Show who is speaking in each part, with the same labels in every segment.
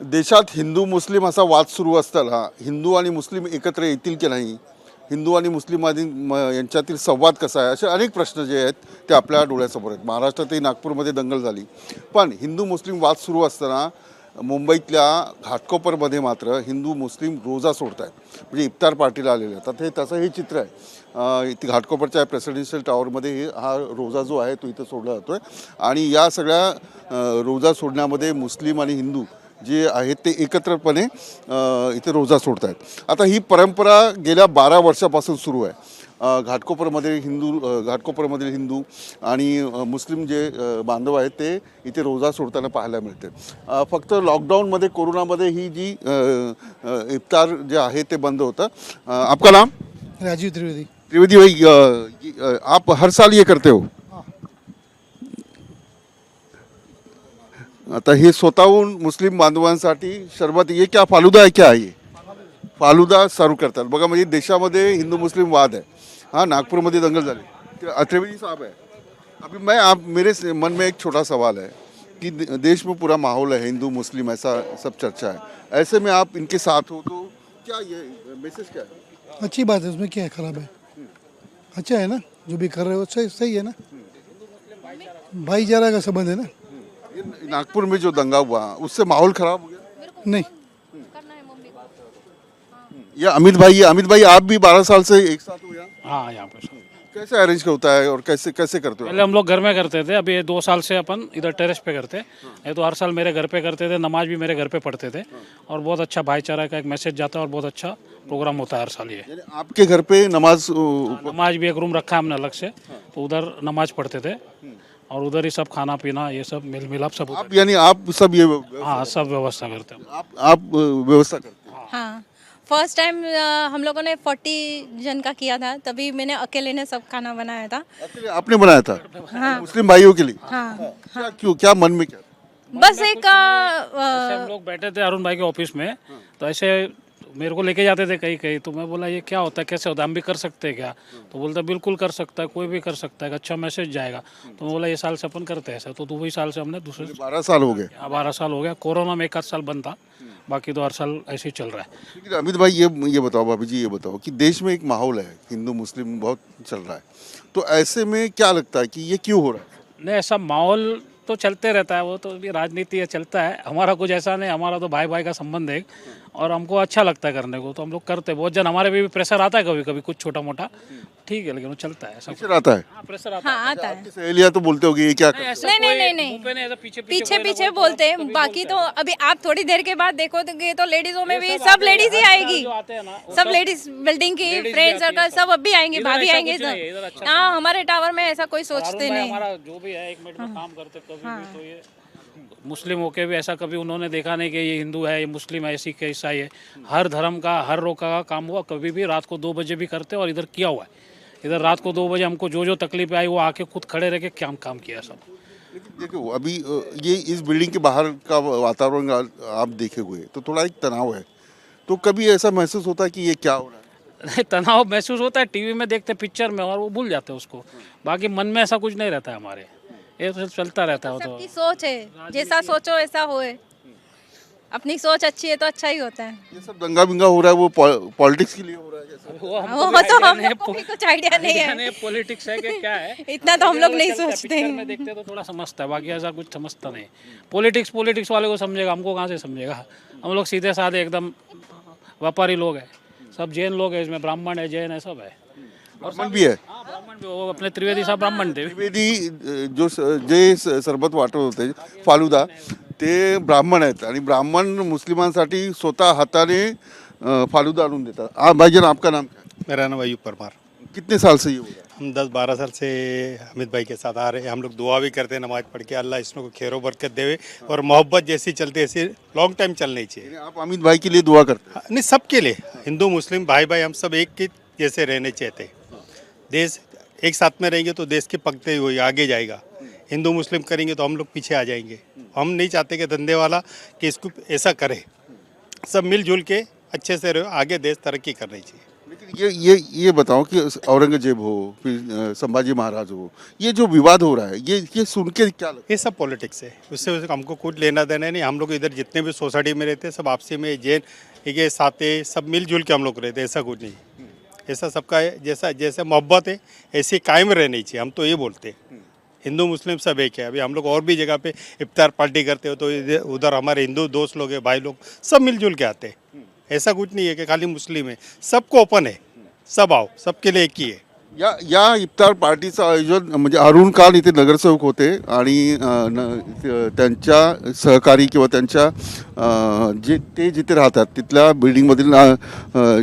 Speaker 1: देशात हिंदू मुस्लिम असा वाद सुरू असताना हिंदू आणि मुस्लिम एकत्र येतील की नाही? हिंदू आणि मुस्लिम आधी म- यांच्यातील संवाद कसा आहे? असे अनेक प्रश्न जे आहेत ते आपल्या डोळ्यासमोर आहेत. महाराष्ट्रातही नागपूरमध्ये दंगल झाली. पण हिंदू मुस्लिम वाद सुरू असताना मुंबईतल्या घाटकोपरमध्ये मात्र हिंदू मुस्लिम रोजा सोडत आहेत म्हणजे इफ्तार पार्टीला आलेले आहेत. हे तसं हे चित्र आहे. इथे घाटकोपरच्या प्रेसिडेन्शियल टॉवरमध्ये हे हा रोजा जो आहे तो इथं सोडला जातो आहे आणि या सगळ्या रोजा सोडण्यामध्ये मुस्लिम आणि हिंदू जे आहेत ते एकत्रपणे इथे रोजा सोडत आहेत आता ही परंपरा गेल्या बारा वर्षापासून सुरू आहे. घाटकोपरमध्ये हिंदू घाटकोपरमधील हिंदू आणि मुस्लिम जे बांधव आहेत ते इथे रोजा सोडताना पाहायला मिळते फक्त लॉकडाऊनमध्ये कोरोनामध्ये ही जी इफ्तार जे आहे ते बंद होतं. आपका नाम?
Speaker 2: राजीव त्रिवेदी.
Speaker 1: त्रिवेदी भाई आप हर साल ये करते हो? आता हे स्वतःहून मुस्लिम बांधवांसाठी शरबत ये क्या? फालुदा आहे क्या आहे फालुदा सर्व करतात. बघा, म्हणजे देशामध्ये हिंदू मुस्लिम वाद है हाँ नागपुर में दंगल ते त्रिवेदी साहब है अभी मैं आप मेरे मन में एक छोटा सवाल है कि देश में पूरा माहौल है, हिंदू, मुस्लिम, ऐसा सब चर्चा है. ऐसे में आप इनके साथ हो तो क्या ये मैसेज क्या है?
Speaker 2: अच्छी बात है, उसमें क्या है? खराब है। अच्छा है ना? जो भी कर रहे हो, सही सही है ना? भाईचारा का संबंध है ना?
Speaker 1: ये नागपुर में जो दंगा हुआ उससे माहौल खराब हो गया?
Speaker 2: नहीं।
Speaker 1: ये अमित भाई ये अमित भाई आप भी बारह साल से एक साथ हो यहाँ
Speaker 3: हाँ यहाँ पे
Speaker 1: कैसे अरेंज होता है और कैसे कैसे करते हो
Speaker 3: पहले हम लोग घर में करते थे अभी ये दो साल से अपन इधर टेरेस पे करते। ये तो हर साल मेरे घर पे करते थे नमाज़ भी मेरे घर पे पढ़ते थे। और बहुत अच्छा भाईचारा का एक मैसेज जाता है और बहुत अच्छा प्रोग्राम होता है हर साल ये।
Speaker 1: यानी आपके घर पे नमाज़ अ,
Speaker 3: नमाज़ भी एक रूम रखा है हमने अलग से तो उधर नमाज़ पढ़ते थे। और उधर ही सब खाना पीना ये सब मिल मिलाप सब
Speaker 1: आप यानी आप सब ये
Speaker 3: हाँ सब व्यवस्था करते हैं।
Speaker 1: आप आप व्यवस्था करते हो?
Speaker 4: हाँ। फ़र्स्ट टाइम हम लोगों ने फोर्टी जन का किया था तभी मैंने अकेले ने सब खाना बनाया था।
Speaker 1: आपने बनाया था? मुस्लिम भाइयों के लिए?
Speaker 4: हाँ।
Speaker 1: क्या क्यों क्या मन में क्या
Speaker 4: बस एक
Speaker 3: हम लोग बैठे थे अरुण भाई के ऑफ़िस में तो ऐसे मेरे को लेके जाते थे कहीं कहीं। तो मैं बोला ये क्या होता है? कैसे होता है? हम भी कर सकते हैं क्या? तो बोलता है, बिल्कुल कर सकता है कोई भी कर सकता है अच्छा मैसेज जाएगा। तो मैं बोला ये साल से अपन करते हैं ऐसा। तो दो ही साल से हमने दूसरे
Speaker 1: बारह साल हो गए।
Speaker 3: बारह साल हो गया कोरोना में एक आध साल बंद था बाकी तो हर साल ऐसे ही चल रहा है।
Speaker 1: अमित भाई ये ये बताओ भाभी जी ये बताओ कि देश में एक माहौल है हिंदू मुस्लिम बहुत चल रहा है। तो ऐसे में क्या लगता है कि ये क्यों हो रहा है?
Speaker 3: नहीं ऐसा माहौल तो चलते रहता है वो तो भी राजनीति है चलता है। हमारा कुछ ऐसा नहीं हमारा तो भाई भाई का संबंध है। और हमको अच्छा लगता है करने को तो हम लोग करते हैं। बहुत जन हमारे भी प्रेशर आता है कभी कभी कुछ छोटा मोटा। ठीक है लेकिन वो चलता है ऐसा
Speaker 1: प्रेशर आता है?
Speaker 3: हाँ प्रेशर आता है
Speaker 4: हाँ। आता है।
Speaker 1: आपकी सहेलियाँ तो बोलते होगी ये क्या कर
Speaker 3: ऐसा
Speaker 4: नहीं, नहीं,
Speaker 3: कोई
Speaker 4: नहीं, नहीं।
Speaker 3: मुँह पे नहीं ऐसा पीछे
Speaker 4: पीछे पीछे बोलते हैं। बाकी तो अभी आप थोड़ी देर के बाद देखो तो ये तो लेडीजों में भी सब लेडीज़ ही आएगी।
Speaker 3: जो आते हैं ना वो
Speaker 4: सब लेडीज़ बिल्डिंग की फ्रेंड सर्कल सब। अभी आएँगे भाभी आएँगे
Speaker 3: है,
Speaker 4: सब
Speaker 3: अच्छा
Speaker 4: हाँ हमारे टावर में ऐसा कोई सोचते नहीं।
Speaker 3: हमारा जो भी है एक मिनट में काम करते कभी
Speaker 4: हाँ।
Speaker 3: भी तो ये मुस्लिम होके भी ऐसा कभी उन्होंने देखा नहीं कि ये हिंदू है ये मुस्लिम है सिख है ईसाई है। हर धर्म का हर रोका का काम हुआ कभी भी रात को दो बजे भी करते और इधर किया हुआ है। इधर रात को दो बजे हमको जो जो तकलीफ़ आई वो आके खुद खड़े रह के क्या काम किया सब।
Speaker 1: देखो अभी ये इस बिल्डिंग के बाहर का वातावरण आप देखे हुए तो थोड़ा एक तनाव है। तो कभी ऐसा महसूस होता है कि ये क्या हो रहा है?
Speaker 3: नहीं, तनाव महसूस होता है टीवी में देखते पिक्चर में और वो भूल जाते हैं उसको। बाकी मन में ऐसा कुछ नहीं रहता है हमारे। ये तो चलता रहता है वो तो।
Speaker 4: सबकी सोच है। जैसा सोचो वैसा होए अपनी सोच अच्छी है तो अच्छा ही होता है।
Speaker 1: ये सब दंगा बिंगा हो रहा है वो पॉलिटिक्स के लिए हो रहा है कैसा
Speaker 3: वो
Speaker 4: वो तो हम
Speaker 3: नहीं है,
Speaker 4: लोग को भी कुछ आइडिया नहीं है।
Speaker 3: पॉलिटिक्स है कि क्या है।
Speaker 4: इतना तो हम लोग नहीं सोचते
Speaker 3: पिक्चर में देखते हैं तो थोड़ा समझता है बाकी ऐसा कुछ समझता नहीं। पॉलिटिक्स पॉलिटिक्स वाले को समझेगा हमको कहाँ से समझेगा? हम लोग सीधे साधे एकदम व्यापारी लोग हैं। सब जैन लोग हैं इसमें ब्राह्मण है जैन है सब है।
Speaker 1: ब्राह्मण भी है
Speaker 3: हाँ ब्राह्मण भी वो अपने त्रिवेदी साहब ब्राह्मण थे
Speaker 1: त्रिवेदी जो जे सरबत वाटत होते फालुदा ते ब्राह्मण आहेत. आणि ब्राह्मण मुस्लिमांसाठी स्वतः हाताने अ, फालुदा आणून देतात. आ भाईजान आपका नाम क्या? है?
Speaker 5: मेरा नाम अयूब परमार।
Speaker 1: कितने साल से ये हो रहा है?
Speaker 5: हम दस बारह साल से अमित भाई के साथ आ रहे हैं। हम लोग दुआ भी करते हैं नमाज पढ़ के। अल्लाह इसमें को खैरो बरकत देवे और मोहब्बत जैसी चलती है ऐसी लॉन्ग टाइम चलनी चाहिए।
Speaker 1: यानी आप अमित भाई के लिए दुआ करते हैं?
Speaker 5: नहीं सबके लिए। हिंदू मुस्लिम भाई भाई हम सब एक के जैसे रहने चाहते हैं। देश एक साथ में रहेंगे तो देश के पकते हुए आगे जाएगा। हिंदू मुस्लिम करेंगे तो हम लोग पीछे आ जाएँगे। हम नहीं चाहते कि धंधे वाला कि इसको ऐसा करे। सब मिलजुल के अच्छे से आगे देश तरक्की करनी चाहिए।
Speaker 1: लेकिन ये ये ये बताओ कि औरंगज़ेब हो फिर संभाजी महाराज हो ये जो विवाद हो रहा है ये ये सुन के क्या
Speaker 5: ये सब पॉलिटिक्स है। उससे उससे हमको कुछ लेना देना नहीं। हम लोग इधर जितने भी सोसाइटी में रहते हैं सब आपसी में जैन ये साथे सब मिलजुल के हम लोग रहते हैं ऐसा कुछ नहीं। ऐसा सबका है जैसा जैसे मोहब्बत है ऐसी कायम रहनी चाहिए। हम तो ये बोलते हैं। हिंदू मुस्लिम सब एक है। अभी हम लोग और भी जगह पे इफ्तार पार्टी करते हो तो उधर हमारे हिंदू दोस्त लोग हैं भाई लोग सब मिलजुल के आते हैं। ऐसा कुछ नहीं है कि खाली मुस्लिम है। सबको ओपन है। सब आओ सबके लिए एक ही है।
Speaker 1: या या इफ्तार पार्टीचं आयोजन म्हणजे अरुण खान इथे नगरसेवक होते आणि त्यांच्या सहकारी किंवा त्यांच्या जे ते जिथे राहतात तिथल्या बिल्डिंगमधील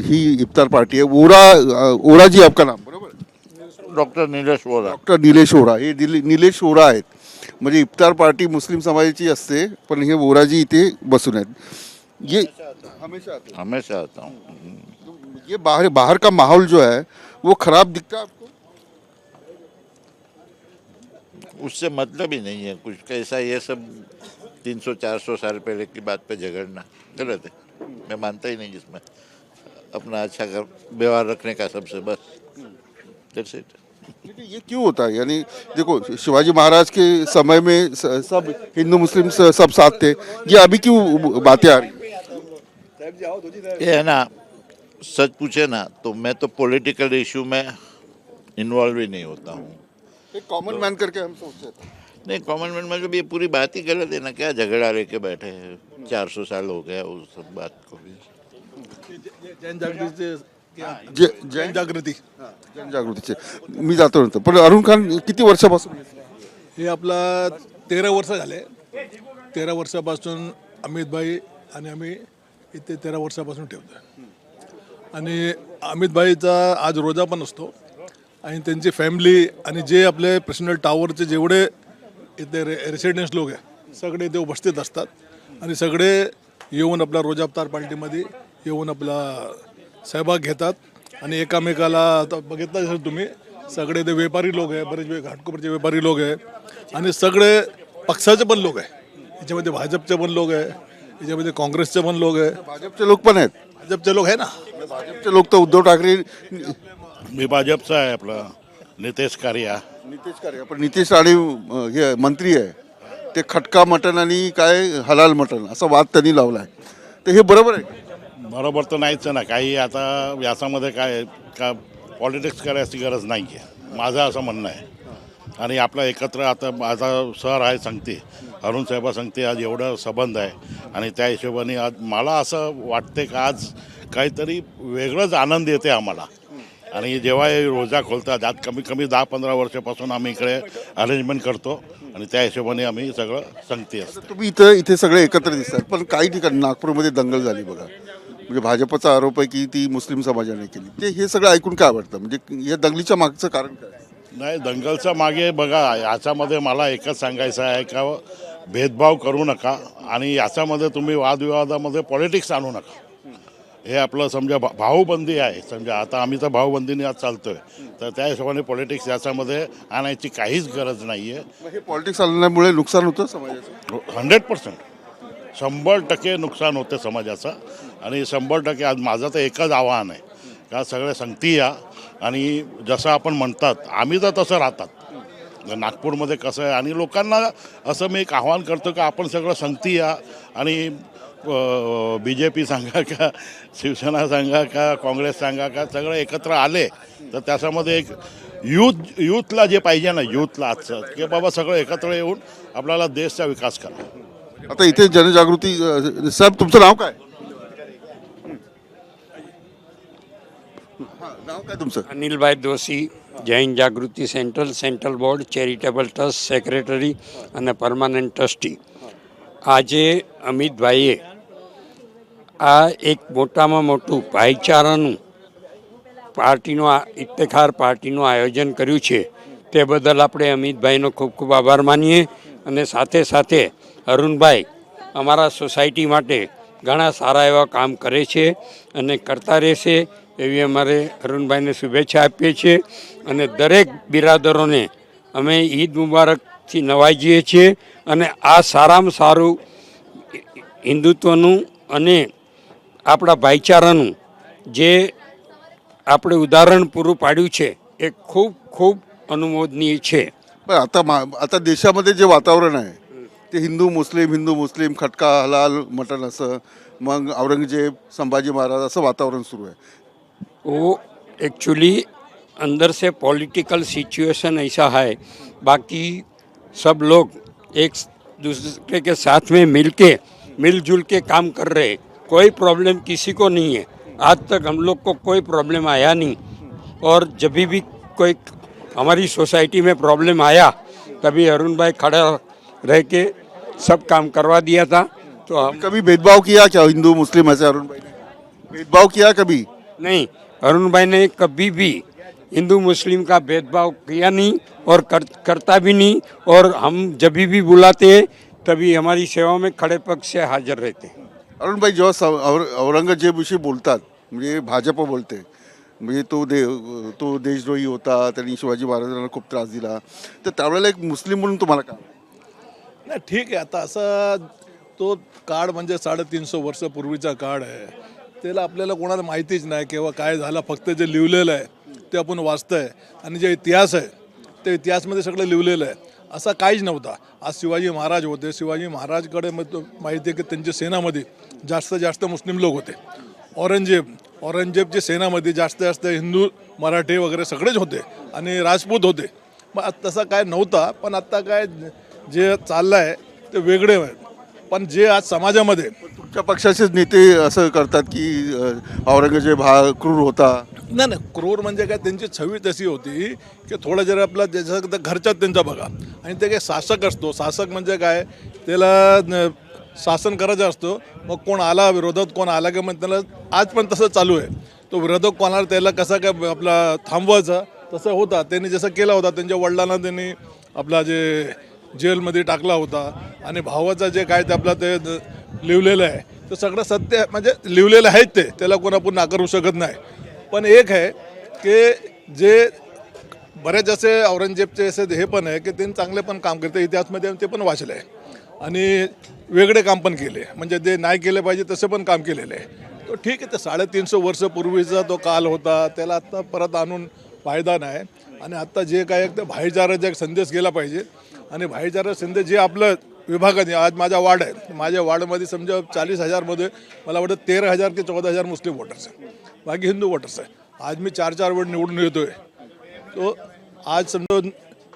Speaker 1: ही इफ्तार पार्टी आहे. ओरा ओराजी आपका नाम बरोबर?
Speaker 6: डॉक्टर नीलेश वोरा.
Speaker 1: डॉक्टर निलेश ओरा हे दिले- निलेश ओरा आहेत. म्हणजे इफ्तार पार्टी मुस्लिम समाजाची असते पण हे ओराजी इथे बसून आहेत. ये हमेशा
Speaker 6: हमेशा आता।
Speaker 1: ये बाहर बाहर का माहौल जो है वो खराब दिखता है आपको?
Speaker 6: उससे मतलब ही नहीं है कुछ। कैसा ये सब 300-400 साल पहले की बात पे झगड़ना गलत है। मैं मानता ही नहीं इसमें। अपना अच्छा कर व्यवहार रखने का सबसे बस। It.
Speaker 1: ये क्यों होता है? यानी देखो शिवाजी महाराज के समय में सब हिंदू मुस्लिम सब साथ थे। ये अभी क्यों बातें आ रही
Speaker 6: ये है ना सच पूछे ना तो मैं तो पॉलिटिकल इशू में इन्वॉल्व ही नहीं होता हूँ।
Speaker 1: एक कॉमन मैन करके हम सोचते थे।
Speaker 6: नहीं कॉमन मैन मतलब ये पूरी बात ही गलत है ना क्या झगड़ा लेके बैठे हैं? चार सौ साल हो गया उस सब बात को भी।
Speaker 7: जैन जागृतीचे
Speaker 1: जे जैन
Speaker 7: जागृती।
Speaker 1: हां, जनजागृतीचे मी जातो नंतर पण अरुण खान किती वर्षापासून
Speaker 7: हे आपला तेरा वर्ष झाले. तेरा वर्षापासून अमित भाई आणि आम्ही इथे तेरा वर्षापासून ठेवतो आणि अमित भाईचा आज रोजा पण असतो. आणि त्यांची फॅमिली आणि जे आपले पर्सनल टावरचे जेवढे इथे रे रेसिडेन्स लोक आहे सगळे ते उपस्थित असतात. आणि सगळे येऊन आपला रोजा अवतार पार्टीमध्ये येऊन आपला सहभाग घेतात. आणि एकामेकाला आता बघितलं असेल तुम्ही सगळे ते व्यापारी लोक आहे बरेच वे घाटकोपरचे व्यापारी लोक आहे. आणि सगळे पक्षाचे पण लोक आहे. याच्यामध्ये भाजपचे पण लोक आहे याच्यामध्ये काँग्रेसचे पण लोक आहे.
Speaker 1: भाजपचे लोक पण आहेत.
Speaker 7: भाजपचे लोक आहे ना.
Speaker 1: भाजपचे लोक तर उद्धव ठाकरे
Speaker 8: मी भाजपचा आहे आपला. नितेश कार्या.
Speaker 1: नितेश कार्य पण नितेश राणे अं, हे मंत्री आहे. ते खटका मटण आणि काय हलाल मटण असा वाद त्यांनी लावलाय तर हे बरोबर आहे का?
Speaker 8: बरोबर तर नाहीच आहे ना. काही आता याच्यामध्ये काय आहे, का पॉलिटिक्स करायची गरज नाही आहे माझं असं म्हणणं आहे. आणि आपलं एकत्र आता माझा सर आहे सांगते अरुण साहेबा सांगते आज एवढं संबंध आहे. आणि त्या हिशोबाने आज मला असं वाटते का आज काहीतरी वेगळंच आनंद येते आम्हाला. आणि जेव्हा हे रोजा खोलतात आज कमी कमी दहा पंधरा वर्षापासून आम्ही इकडे अरेंजमेंट करतो आणि त्या हिशोबाने आम्ही सगळं सांगते असतं.
Speaker 1: तुम्ही इथं इथे सगळे एकत्र दिसतात पण काही ठिकाणी नागपूरमध्ये दंगल झाली बघा. म्हणजे भाजपचा आरोप आहे की ती मुस्लिम समाजाने केली. ते हे सगळं ऐकून काय वाटतं म्हणजे या दंगलीच्या मागचं कारण काय?
Speaker 8: नाही दंगलच्या मागे बघा याच्यामध्ये मला एकच सांगायचं आहे का भेदभाव करू नका आणि याच्यामध्ये तुम्ही वादविवादामध्ये पॉलिटिक्स आणू नका. हे आपलं समजा भा- भाऊबंदी आहे. समजा आता आम्ही तर भाऊबंदीने आज चालतोय. तर त्या हिशोबाने पॉलिटिक्स याच्यामध्ये आणायची काहीच गरज नाही आहे
Speaker 1: हे पॉलिटिक्स आल्यामुळे नुकसान होतं समाजाचं?
Speaker 8: हंड्रेड पर्सेंट शंभर टक्के नुकसान होते समाजाचं. आणि शंभर टक्के आज माझं तर एकच आव्हान आहे. का सगळे संगती या. आणि जसं आपण म्हणतात आम्ही तर तसं राहतात. नागपूरमध्ये कसं आहे? आणि लोकांना असं मी एक आव्हान करतो का आपण सगळं संगती या. आणि बी जे पी सांगा का शिवसेना सांगा का काँग्रेस सांगा का सगळं एकत्र आले तर त्याच्यामध्ये एक यूथ यूथला जे पाहिजे ना यूथला आजचं की बाबा सगळं एकत्र येऊन आपल्याला देशचा विकास करा
Speaker 1: आता इथे जनजागृती अं, साहेब तुमचं नाव काय हां, नाव काय तुमचं
Speaker 9: Anilbhai Doshi Jain Jagruti central central board charitable trust secretary અને પરમાનન્ટ ટ્રસ્ટી આજે અમિતભાઈએ આ એક મોટામાં મોટું ભાઈચારાનું પાર્ટીનો આ ઇત્તેખાર પાર્ટીનું આયોજન કર્યું છે. તે બદલ આપણે અમિતભાઈનો ખૂબ ખૂબ આભાર માનીએ અને સાથે સાથે અરુણભાઈ અમારા સોસાયટી માટે ઘણા સારા એવા કામ કરે છે અને કરતા રહેશે એવી અમારે અરુણભાઈને શુભેચ્છા આપીએ છીએ અને દરેક બિરાદરોને અમે ઈદ મુબારકથી નવાજીએ છીએ અને આ સારામાં સારું હિન્દુત્વનું અને આપણા ભાઈચારાનું જે આપણે ઉદાહરણ પૂરું પાડ્યું છે એ ખૂબ ખૂબ અનુમોદનીય છે
Speaker 1: पण आता मा आता देशामध्ये जे वातावरण आहे ते हिंदू मुस्लिम हिंदू मुस्लिम खटका हलाल मटण असं मग औरंगजेब संभाजी महाराज असं वातावरण सुरू आहे
Speaker 9: वो एक्चुअली अंदर से पॉलिटिकल सिचुएशन ऐसा है बाकी सब लोग एक दूसरे के साथ में मिल के मिलजुल के काम कर रहे हैं। कोई प्रॉब्लम किसी को नहीं है। आज तक हम लोग को कोई प्रॉब्लम आया नहीं। और जब भी कोई हमारी सोसाइटी में प्रॉब्लम आया तभी अरुण भाई खड़ा रह के सब काम करवा दिया था। तो हम
Speaker 1: कभी भेदभाव किया क्या हिंदू मुस्लिम ऐसे अरुण भाई ने? भेदभाव किया कभी?
Speaker 9: नहीं अरुण भाई ने कभी भी हिंदू मुस्लिम का भेदभाव किया नहीं और कर, करता भी नहीं। और हम जब भी बुलाते हैं तभी हमारी सेवा में खड़े पक्ष से हाजिर रहते हैं।
Speaker 1: अरुण भाई जेव्हा सौ- और- औरंगजेबविषयी बोलतात म्हणजे भाजप बोलते म्हणजे तो दे तो देशद्रोही होता त्यांनी शिवाजी महाराजांना खूप त्रास दिला तर त्यावेळेला एक मुस्लिम म्हणून तुम्हाला का
Speaker 7: नाही ठीक आहे आता असा तो काळ म्हणजे साडेतीनशे वर्षापूर्वीचा काळ आहे. त्याला आपल्याला कोणाला माहितीच नाही किंवा काय झालं फक्त जे लिहिलेलं आहे ते आपण वाचतंय. आणि जे इतिहास आहे ते इतिहासमध्ये सगळं लिहिलेलं आहे. असा काहीच नव्हता. आज शिवाजी महाराज होते. शिवाजी महाराजकडे मग माहिती आहे की त्यांच्या सेनामध्ये जास्त जास्त मुस्लिम लोक होते. औरंगजेब औरंगजेबच्या सेनामध्ये जास्त जास्त हिंदू मराठी वगैरे सगळेच होते आणि राजपूत होते. मग तसा काय नव्हता पण आत्ता काय जे चाललं आहे ते वेगळे आहे पण जे आज समाजामध्ये
Speaker 1: तुमच्या पक्षाचेच नेते असं करतात की औरंगजेब हा क्रूर होता.
Speaker 7: नाही नाही क्रूर म्हणजे काय त्यांची छवी तशी होती की थोडं जर आपला जसं घरच्यात त्यांचा बघा. आणि ते काय शासक असतो शासक म्हणजे काय त्याला शासन करायचं असतो मग कोण आला विरोधात कोण आला की मग त्याला आज पण तसं चालू आहे. तो विरोधक कोणाला त्याला कसा काय आपला थांबवायचा तसं होता. त्यांनी जसं केला होता त्यांच्या वडिलांना त्यांनी आपला जे जेलमध्ये टाकला होता. आणि भावाचा जे काय ते आपला ते द- लिहिलेलं आहे ते सगळं सत्य म्हणजे लिहिलेलं आहेत ते त्याला कोण आपण नाकारू शकत नाही. पण एक आहे की जे बरेच असे औरंगजेबचे असे हे पण आहे की त्यांनी चांगले पण काम करते इतिहासमध्ये ते पण वाचलं आहे. आणि वेगळे काम पण केले म्हणजे जे नाही केले पाहिजे तसे पण काम केलेले आहे. तो ठीक आहे ते साडेतीनशे वर्षपूर्वीचा तो काल होता त्याला आत्ता परत आणून फायदा नाही. आणि आत्ता जे काय आहे ते भाईचाराचा एक संदेश गेला पाहिजे. आणि भाईचारा संदेश जे आपलं विभागाने आज माझा वार्ड आहे. माझ्या वार्डमध्ये समजा चाळीस हजारमध्ये मला वाटतं तेरा हजार ते चौदा हजार मुस्लिम वोटर्स आहे बाकी हिंदू वोटर्स आहे आज मी चार चार वेळ निवडून येतोय। तो आज समजा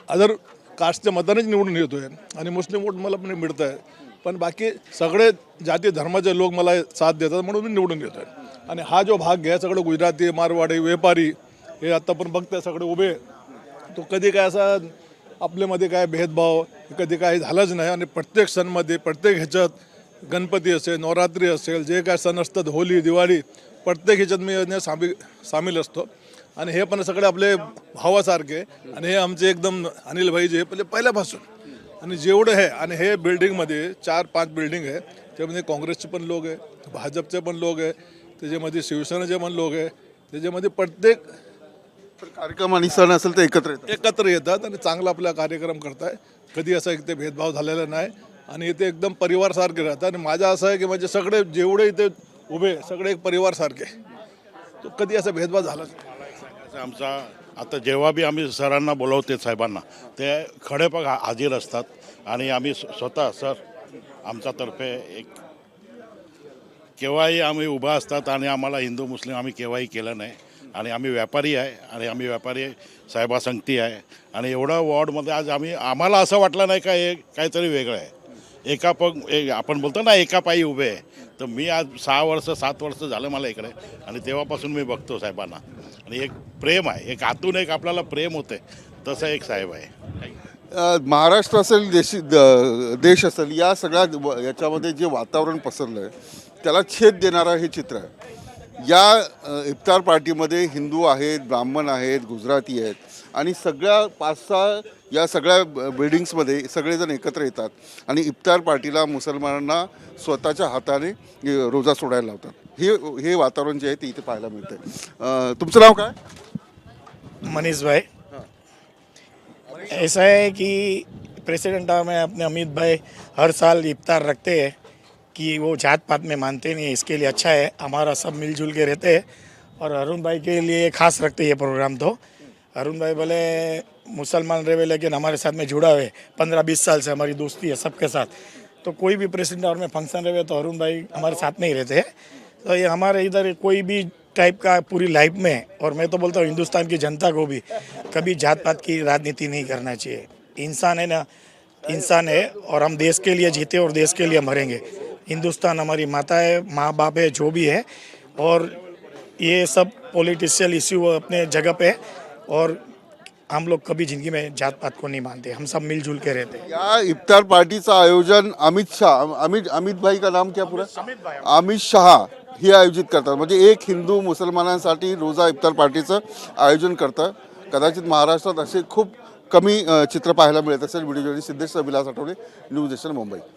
Speaker 7: अदर कास्टच्या मतानेच निवडून येतोय. आणि मुस्लिम वोट मला पण मिळत आहे पण बाकी सगळे जाती धर्माचे लोक मला साथ देतात म्हणून मी निवडून येतोय. आणि हा जो भाग आहे सगळं गुजराती मारवाडी व्यापारी हे आत्ता पण बघताय सगळे उभे. तो कधी काय असा आपल्यामध्ये काय भेदभाव कधी काही झालंच नाही. आणि प्रत्येक सणमध्ये प्रत्येक ह्याच्यात गणपती असेल नवरात्री असेल जे काय सण असतात होली दिवाळी प्रत्येक ह्याच्यात मी याने सामील सामील असतो. आणि हे पण सगळे आपले भावासारखे. आणि हे आमचे एकदम अनिल भाई जे पहिले पहिल्यापासून. आणि जेवढं आहे आणि हे बिल्डिंगमध्ये चार पाच बिल्डिंग आहे. त्यामध्ये काँग्रेसचे पण लोक आहे भाजपचे पण लोक आहे त्याच्यामध्ये शिवसेनेचे पण लोक आहे त्याच्यामध्ये प्रत्येक
Speaker 1: कार्यक्रम आणि सण असेल तर एकत्र येतात.
Speaker 7: एकत्र येतात आणि चांगला आपला कार्यक्रम करताय. कधी असा इथे भेदभाव झालेला नाही. आणि इथे एकदम परिवारसारखे राहतात. आणि माझं असं आहे की म्हणजे सगळे जेवढे इथे उभे सगळे एक परिवारसारखे तो कधी असा भेदभाव झालाच नाही.
Speaker 8: आमचा आता जेव्हा बी आम्ही सरांना बोलवते साहेबांना ते खडेपग हा- हाजीर असतात. आणि आम्ही स्व- स्वतः सर आमच्यातर्फे एक केव्हाही आम्ही उभा असतात आणि आम्हाला हिंदू मुस्लिम आम्ही केव्हाही केलं नाही. आणि आम्ही व्यापारी आहे आणि आम्ही व्यापारी साहेबासंगती आहे. आणि एवढं वॉर्डमध्ये आज आम्ही आम्हाला असं वाटलं नाही का हे काहीतरी वेगळं आहे. एका पग ए आपण बोलतो ना एका पायी उभे आहे. तर मी आज सहा वर्ष सात वर्ष झालं मला इकडे. आणि तेव्हापासून मी बघतो साहेबांना. आणि एक प्रेम आहे. एक आतून एक आपल्याला प्रेम होते. तसं एक साहेब आहे.
Speaker 1: अ, महाराष्ट्र असेल देशी द- देश असेल या सगळ्या व- याच्यामध्ये जे वातावरण पसरलं आहे त्याला छेद देणारं हे चित्र आहे. या अ, इफ्तार पार्टीमध्ये हिंदू आहेत ब्राह्मण आहेत गुजराती आहेत आणि सगळ्या पाच सहा या सगळ्या बिल्डिंग्समध्ये सगळेजण एकत्र येतात आणि इफ्तार पार्टीला मुसलमानांना स्वतःच्या हाताने रोजा सोडायला लावतात. हे हे वातावरण जे आहे ते इथे पाहायला मिळतं तुमचं नाव काय?
Speaker 10: मनीष भाई. ऐसा है कि प्रेसिडेंट में अपने अमित भाई हर साल इफ्तार रखते हैं कि वो जात पात में मानते नहीं इसके लिए अच्छा है हमारा सब मिलजुल के रहते हैं और अरुण भाई के लिए खास रखते ये प्रोग्राम तो। अरुण भाई भले मुसलमान रहे, लेकिन हमारे साथ में जुड़ा हुए पंद्रह, बीस साल से हमारी दोस्ती है सबके साथ। तो कोई भी प्रेसिडेंट और में फ़ंक्शन रहे तो अरुण भाई हमारे साथ में ही रहते हैं। तो ये हमारे इधर कोई भी टाइप का पूरी लाइफ में, और मैं तो बोलता हूँ, हिंदुस्तान की जनता को भी कभी जात पात की राजनीति नहीं करना चाहिए। इंसान है ना, इंसान है, और हम देश के लिए जीते और देश के लिए मरेंगे। हिंदुस्तान हमारी माता है माँ बाप है, जो भी है। और ये सब पॉलिटिशियल इश्यू अपने जगह पे और हम लोग कभी जिंदगी में जात पात को नहीं मानते हम सब मिलजुल के रहते हैं।
Speaker 1: या इफ्तार पार्टीचं आयोजन अमित शाह अमित अमित भाई का नाम क्या पुरा? अमित शहा हे आयोजित करतात म्हणजे एक हिंदू मुसलमानांसाठी रोजा इफ्तार पार्टीचं आयोजन करतं कदाचित महाराष्ट्रात असे खूप कमी अ, चित्र पाहायला मिळत असेल. Video journalist Siddhesh Vilas Athawale news nation Mumbai.